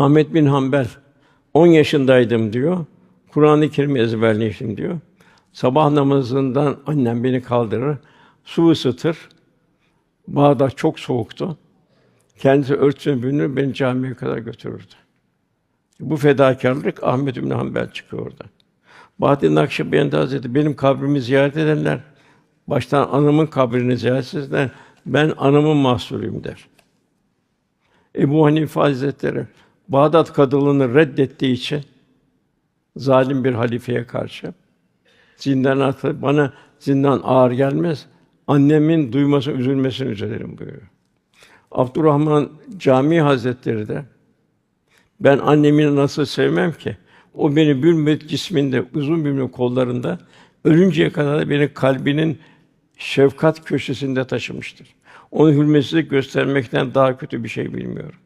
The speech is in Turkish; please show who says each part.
Speaker 1: Ahmet bin Hanbel 10 yaşındaydım diyor. Kur'an-ı Kerim ezberlemiştim diyor. Sabah namazından annem beni kaldırır, su ısıtır. Bağdat çok soğuktu. Kendisi örtüsünü bürünür, beni camiye kadar götürürdü. Bu fedakarlık Ahmet bin Hanbel çıkıyor orada. Bahattin Nakşibendi Hazretleri benim kabrimi ziyaret edenler baştan anamın kabrini ziyaret etsinler. Ben anamın mahsulüyüm der. Ebu Hanife Hazretleri Bağdat kadılığını reddettiği için zalim bir halifeye karşı zindan atı bana zindan ağır gelmez. Annemin duyması, üzülmesini üzülürüm buyuruyor. Abdurrahman Camii Hazretleri de ben annemi nasıl sevmem ki? O beni bülmet cisminde, uzun bülmet kollarında ölünceye kadar da beni kalbinin şefkat köşesinde taşımıştır. Onu hürmetsizlik göstermekten daha kötü bir şey bilmiyorum.